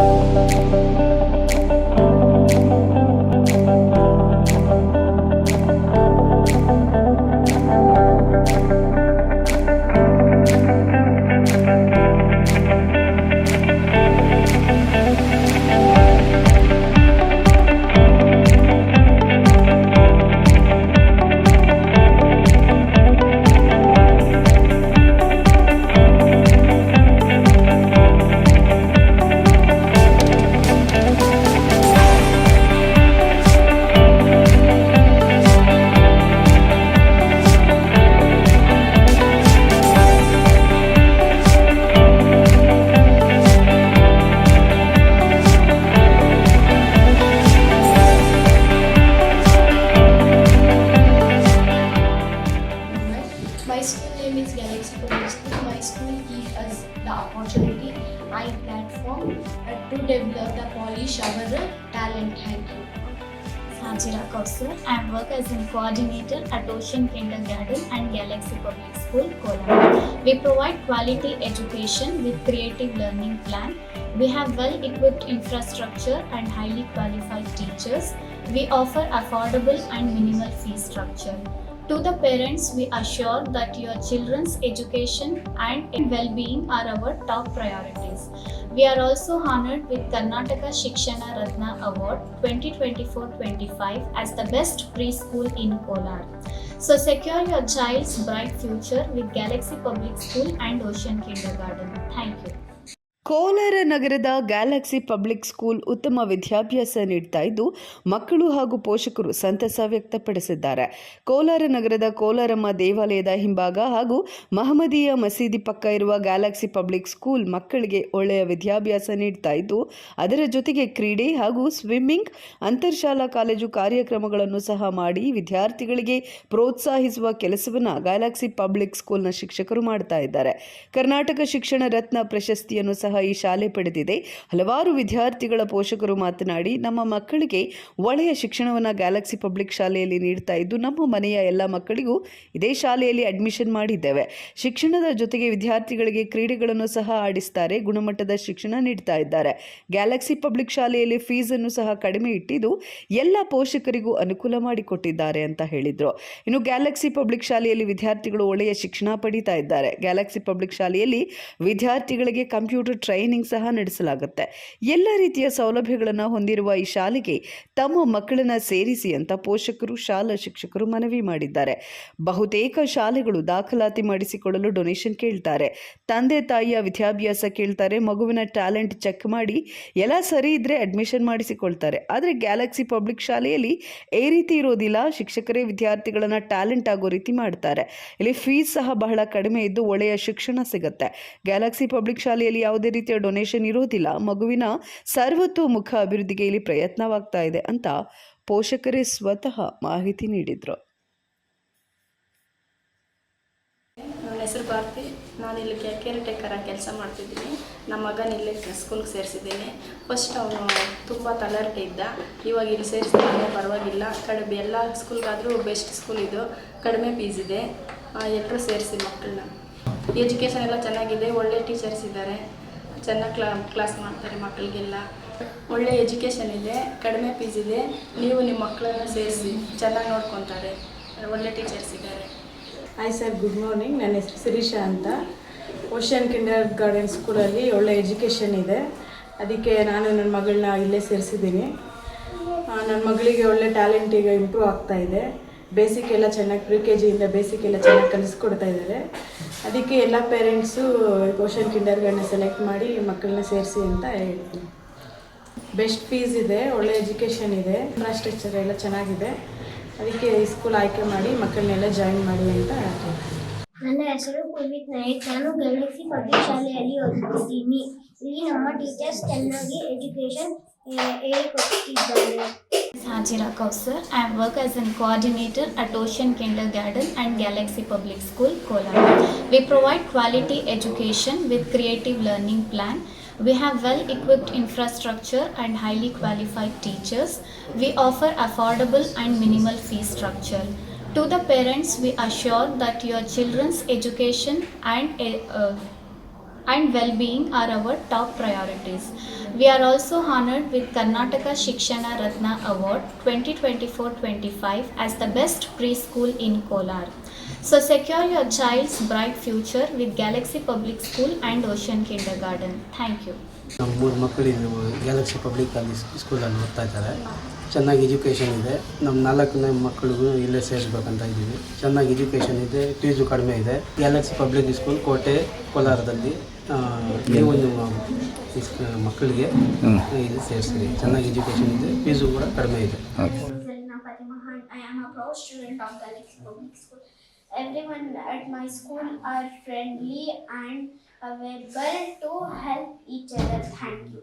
Música school Galaxy Public. My school gives us the opportunity and platform uh, to develop the polish our talent. Thank you. Sajira Kausar. I work as a coordinator at Ocean Kindergarten and Galaxy Public School, Kolam. We provide quality education with creative learning plan. We have well-equipped infrastructure and highly qualified teachers. We offer affordable and minimal fee structure. To the parents, we assure that your children's education and well-being are our top priorities. We are also honored with Karnataka Shikshana Ratna Award 2024-25 as the best preschool in Kolar. So secure your child's bright future with Galaxy Public School and Ocean Kindergarten. Thank you. Kolar ನಗರದ Galaxy public school ಉತ್ತಮ ವಿದ್ಯಾಭ್ಯಾಸ ನೀಡ್ತಾ ಇದ್ದು, ಮಕ್ಕಳು ಹಾಗೂ ಪೋಷಕರು ಸಂತಸ ವ್ಯಕ್ತಪಡಿಸಿದ್ದಾರೆ. ಕೋಲಾರ ನಗರದ ಕೋಲಾರಮ್ಮ ದೇವಾಲಯದ ಹಿಂಭಾಗ ಹಾಗೂ ಮಹಮ್ಮದಿಯ ಮಸೀದಿ ಪಕ್ಕ ಇರುವ ಗ್ಯಾಲಕ್ಸಿ ಪಬ್ಲಿಕ್ ಸ್ಕೂಲ್ ಮಕ್ಕಳಿಗೆ ಒಳ್ಳೆಯ ವಿದ್ಯಾಭ್ಯಾಸ ನೀಡ್ತಾ ಇದ್ದು, ಅದರ ಜೊತೆಗೆ ಕ್ರೀಡೆ ಹಾಗೂ ಸ್ವಿಮ್ಮಿಂಗ್, ಅಂತರ್ಶಾಲಾ ಕಾಲೇಜು ಕಾರ್ಯಕ್ರಮಗಳನ್ನು ಸಹ ಮಾಡಿ ವಿದ್ಯಾರ್ಥಿಗಳಿಗೆ ಪ್ರೋತ್ಸಾಹಿಸುವ ಕೆಲಸವನ್ನು ಗ್ಯಾಲಕ್ಸಿ ಪಬ್ಲಿಕ್ ಸ್ಕೂಲ್ನ ಶಿಕ್ಷಕರು ಮಾಡ್ತಾ ಇದ್ದಾರೆ. ಕರ್ನಾಟಕ ಶಿಕ್ಷಣ ರತ್ನ ಪ್ರಶಸ್ತಿಯನ್ನು ಈ ಶಾಲೆ ಪಡೆದಿದೆ. ಹಲವಾರು ವಿದ್ಯಾರ್ಥಿಗಳ ಪೋಷಕರು ಮಾತನಾಡಿ, ನಮ್ಮ ಮಕ್ಕಳಿಗೆ ಒಳ್ಳೆಯ ಶಿಕ್ಷಣವನ್ನು ಗ್ಯಾಲಕ್ಸಿ ಪಬ್ಲಿಕ್ ಶಾಲೆಯಲ್ಲಿ ನೀಡ್ತಾ ಇದ್ದು, ನಮ್ಮ ಮನೆಯ ಎಲ್ಲ ಮಕ್ಕಳಿಗೂ ಇದೇ ಶಾಲೆಯಲ್ಲಿ ಅಡ್ಮಿಷನ್ ಮಾಡಿದ್ದೇವೆ. ಶಿಕ್ಷಣದ ಜೊತೆಗೆ ವಿದ್ಯಾರ್ಥಿಗಳಿಗೆ ಕ್ರೀಡೆಗಳನ್ನು ಸಹ ಆಡಿಸ್ತಾರೆ, ಗುಣಮಟ್ಟದ ಶಿಕ್ಷಣ ನೀಡ್ತಾ ಇದ್ದಾರೆ. ಗ್ಯಾಲಕ್ಸಿ ಪಬ್ಲಿಕ್ ಶಾಲೆಯಲ್ಲಿ ಫೀಸನ್ನು ಸಹ ಕಡಿಮೆ ಇಟ್ಟಿದ್ದು, ಎಲ್ಲ ಪೋಷಕರಿಗೂ ಅನುಕೂಲ ಮಾಡಿಕೊಟ್ಟಿದ್ದಾರೆ ಅಂತ ಹೇಳಿದರು. ಇನ್ನು ಗ್ಯಾಲಕ್ಸಿ ಪಬ್ಲಿಕ್ ಶಾಲೆಯಲ್ಲಿ ವಿದ್ಯಾರ್ಥಿಗಳು ಒಳ್ಳೆಯ ಶಿಕ್ಷಣ ಪಡೀತಾ ಇದ್ದಾರೆ. ಗ್ಯಾಲಕ್ಸಿ ಪಬ್ಲಿಕ್ ಶಾಲೆಯಲ್ಲಿ ವಿದ್ಯಾರ್ಥಿಗಳಿಗೆ ಕಂಪ್ಯೂಟರ್ ಟ್ರೈನಿಂಗ್ ಸಹ ನಡೆಸಲಾಗುತ್ತೆ. ಎಲ್ಲ ರೀತಿಯ ಸೌಲಭ್ಯಗಳನ್ನು ಹೊಂದಿರುವ ಈ ಶಾಲೆಗೆ ತಮ್ಮ ಮಕ್ಕಳನ್ನು ಸೇರಿಸಿ ಅಂತ ಪೋಷಕರು, ಶಾಲಾ ಶಿಕ್ಷಕರು ಮನವಿ ಮಾಡಿದ್ದಾರೆ. ಬಹುತೇಕ ಶಾಲೆಗಳು ದಾಖಲಾತಿ ಮಾಡಿಸಿಕೊಳ್ಳಲು ಡೊನೇಷನ್ ಕೇಳ್ತಾರೆ. ತಂದೆ ತಾಯಿಯ ವಿದ್ಯಾಭ್ಯಾಸ ಕೇಳ್ತಾರೆ, ಮಗುವಿನ ಟ್ಯಾಲೆಂಟ್ ಚೆಕ್ ಮಾಡಿ, ಎಲ್ಲ ಸರಿ ಇದ್ರೆ ಅಡ್ಮಿಷನ್ ಮಾಡಿಸಿಕೊಳ್ತಾರೆ. ಆದರೆ ಗ್ಯಾಲಕ್ಸಿ ಪಬ್ಲಿಕ್ ಶಾಲೆಯಲ್ಲಿ ಈ ರೀತಿ ಇರೋದಿಲ್ಲ. ಶಿಕ್ಷಕರೇ ವಿದ್ಯಾರ್ಥಿಗಳನ್ನ ಟ್ಯಾಲೆಂಟ್ ಆಗೋ ರೀತಿ ಮಾಡ್ತಾರೆ. ಇಲ್ಲಿ ಫೀಸ್ ಸಹ ಬಹಳ ಕಡಿಮೆ ಇದ್ದು ಒಳ್ಳೆಯ ಶಿಕ್ಷಣ ಸಿಗುತ್ತೆ. ಗ್ಯಾಲಕ್ಸಿ ಪಬ್ಲಿಕ್ ಶಾಲೆಯಲ್ಲಿ ಯಾವುದೇ ರೀತಿಯ ಡೊನೇಷನ್ ಇರೋದಿಲ್ಲ ಮಗುವಿನ ಸರ್ವತೋಮುಖ ಅಭಿವೃದ್ಧಿಗೆ ಇಲ್ಲಿ ಪ್ರಯತ್ನವಾಗ್ತಾ ಇದೆ ಅಂತ ಪೋಷಕರೇ ಸ್ವತಃ ಮಾಹಿತಿ ನೀಡಿದರು. ನನ್ನ ಹೆಸರು ಭಾರತಿ. ನಾನು ಇಲ್ಲಿ ಕೇರ್ ಟೇಕರ್ ಕೆಲಸ ಮಾಡ್ತಿದ್ದೀನಿ. ನಮ್ಮ ಮಗನ ಇಲ್ಲಿ ಸ್ಕೂಲ್ಗೆ ಸೇರಿಸಿದ್ದೀನಿ. ಫಸ್ಟ್ ಅವನು ತುಂಬ ತಲರ್ಟ್ ಇದ್ದ. ಇವಾಗ ಇಲ್ಲಿ ಸೇರಿಸಿದ್ರೆ ಪರವಾಗಿಲ್ಲ. ಕಡಿಮೆ ಎಲ್ಲ ಸ್ಕೂಲ್ಗಾದರೂ ಬೆಸ್ಟ್ ಸ್ಕೂಲ್ ಇದು. ಕಡಿಮೆ ಫೀಸ್ ಇದೆ. ಎಲ್ಲರೂ ಸೇರಿಸಿ ಮಕ್ಕಳನ್ನ. ಎಜುಕೇಷನ್ ಎಲ್ಲ ಚೆನ್ನಾಗಿದೆ. ಒಳ್ಳೆ ಟೀಚರ್ಸ್ ಇದ್ದಾರೆ. ಚೆನ್ನಾಗಿ ಕ್ಲಾ ಕ್ಲಾಸ್ ಮಾಡ್ತಾರೆ ಮಕ್ಕಳಿಗೆಲ್ಲ ಒಳ್ಳೆ ಎಜುಕೇಷನ್ ಇದೆ, ಕಡಿಮೆ ಫೀಸ್ ಇದೆ. ನೀವು ನಿಮ್ಮ ಮಕ್ಕಳನ್ನ ಸೇರಿಸಿ, ಚೆನ್ನಾಗಿ ನೋಡ್ಕೊತಾರೆ. ಒಳ್ಳೆ ಟೀಚರ್ಸ್ ಇದ್ದಾರೆ. ಹಾಯ್ ಸರ್ ಗುಡ್ ಮಾರ್ನಿಂಗ್ ನನ್ನ ಹೆಸರು ಶಿರೀಷಾ ಅಂತ. ಓಷನ್ ಕಿಂಡರ್ ಗಾರ್ಡನ್ ಸ್ಕೂಲಲ್ಲಿ ಒಳ್ಳೆ ಎಜುಕೇಷನ್ ಇದೆ. ಅದಕ್ಕೆ ನಾನು ನನ್ನ ಮಗಳನ್ನ ಇಲ್ಲೇ ಸೇರಿಸಿದ್ದೀನಿ. ನನ್ನ ಮಗಳಿಗೆ ಒಳ್ಳೆ ಟ್ಯಾಲೆಂಟ್ ಈಗ ಇಂಪ್ರೂವ್ ಆಗ್ತಾ ಇದೆ. ಬೇಸಿಕ್ ಎಲ್ಲ ಚೆನ್ನಾಗಿ ಪ್ರಿ ಕೆ ಜಿಯಿಂದ ಬೇಸಿಕ್ ಎಲ್ಲ ಚೆನ್ನಾಗಿ ಕಲಿಸ್ಕೊಡ್ತಾ ಇದ್ದಾರೆ. ಅದಕ್ಕೆ ಎಲ್ಲ ಪೇರೆಂಟ್ಸು ಕೋಶನ್ ಕಿಂಡರ್ಗಳನ್ನ ಸೆಲೆಕ್ಟ್ ಮಾಡಿ ಮಕ್ಕಳನ್ನ ಸೇರಿಸಿ ಅಂತ ಹೇಳ್ತೀನಿ. ಬೆಸ್ಟ್ ಫೀಸ್ ಇದೆ, ಒಳ್ಳೆ ಎಜುಕೇಷನ್ ಇದೆ ಇನ್ಫ್ರಾಸ್ಟ್ರಕ್ಚರ್ ಎಲ್ಲ ಚೆನ್ನಾಗಿದೆ. ಅದಕ್ಕೆ ಸ್ಕೂಲ್ ಆಯ್ಕೆ ಮಾಡಿ ಮಕ್ಕಳನ್ನೆಲ್ಲ ಜಾಯಿನ್ ಮಾಡಿ ಅಂತ ಹೇಳ್ತೀನಿ. ನನ್ನ ಹೆಸರು ಪುನೀತ್ ನಾಯಕ್. ನಾನು ಗ್ಯಾಲಕ್ಸಿ ಪಬ್ಲಿಕ್ ಶಾಲೆಯಲ್ಲಿ ಓದುತ್ತಿದ್ದೀನಿ ಇಲ್ಲಿ ನಮ್ಮ ಟೀಚರ್ಸ್ ಚೆನ್ನಾಗಿ A Kausar. I work as a coordinator at Ocean Kindergarten and Galaxy Public School, Kolam. We provide quality education with creative learning plan. We have well-equipped infrastructure and highly qualified teachers. We offer affordable and minimal fee structure. To the parents, we assure that your children's education and eh, uh, and well being are our top priorities. We are also honored with Karnataka Shikshana Ratna Award 2024 25 as the best preschool in Kolar. So, secure your child's bright future with Galaxy Public School and Ocean Kindergarten. Thank you. ನಮ್ಮ ಮೂರು ಮಕ್ಕಳಿಗೆ Galaxy public ಅಲ್ಲಿ ಸ್ಕೂಲಲ್ಲಿ ಓದ್ತಾ ಇದ್ದಾರೆ ಚೆನ್ನಾಗಿ education ಇದೆ ನಮ್ಮ ನಾಲ್ಕನೇ ಮಕ್ಕಳಿಗೂ ಇಲ್ಲೇ ಸೇರಿಸ್ಬೇಕಂತ ಇದ್ದೀವಿ ಚೆನ್ನಾಗಿ ಎಜುಕೇಷನ್ ಇದೆ ಫೀಸು ಕಡಿಮೆ ಇದೆ ಗ್ಯಾಲಕ್ಸಿ ಪಬ್ಲಿಕ್ ಸ್ಕೂಲ್ ಕೋಟೆ ಕೋಲಾರದಲ್ಲಿ ನೀವು ನಿಮ್ಮ ಇಸ್- ಮಕ್ಕಳಿಗೆ ಇದು ಸೇರಿಸ್ತೀವಿ ಚೆನ್ನಾಗಿ ಎಜುಕೇಷನ್ ಇದೆ ಫೀಸು ಕೂಡ ಕಡಿಮೆ ಇದೆ. Everyone at my school are friendly and available to help each other. Thank you.